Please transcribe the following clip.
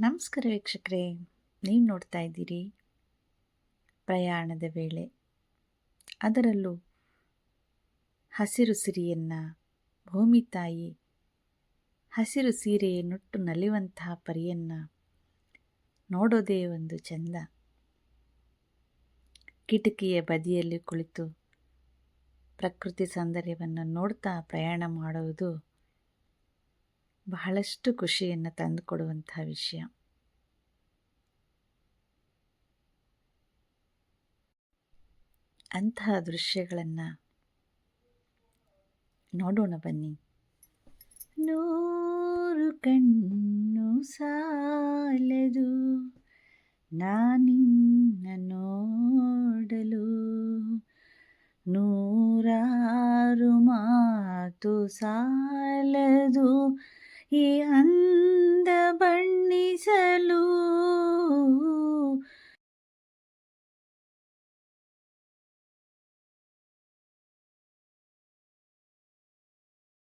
ನಮಸ್ಕಾರ ವೀಕ್ಷಕರೇ, ನೀವು ನೋಡ್ತಾ ಇದ್ದೀರಿ ಪ್ರಯಾಣದ ವೇಳೆ. ಅದರಲ್ಲೂ ಹಸಿರು ಸಿರಿಯನ್ನು ಭೂಮಿ ತಾಯಿ ಹಸಿರು ಸೀರೆಯನ್ನುಟ್ಟು ನಲಿಯುವಂತಹ ಪರಿಯನ್ನು ನೋಡೋದೇ ಒಂದು ಚಂದ. ಕಿಟಕಿಯ ಬದಿಯಲ್ಲಿ ಕುಳಿತು ಪ್ರಕೃತಿ ಸೌಂದರ್ಯವನ್ನು ನೋಡ್ತಾ ಪ್ರಯಾಣ ಮಾಡುವುದು ಬಹಳಷ್ಟು ಖುಷಿಯನ್ನು ತಂದುಕೊಡುವಂಥ ವಿಷಯ. ಅಂತಹ ದೃಶ್ಯಗಳನ್ನು ನೋಡೋಣ ಬನ್ನಿ. ನೂರು ಕಣ್ಣು ಸಾಲದು, ನಾನಿನ್ನ ನೋಡಲು. ನೂರಾರು ಮಾತು ಸಾಲದು 也恩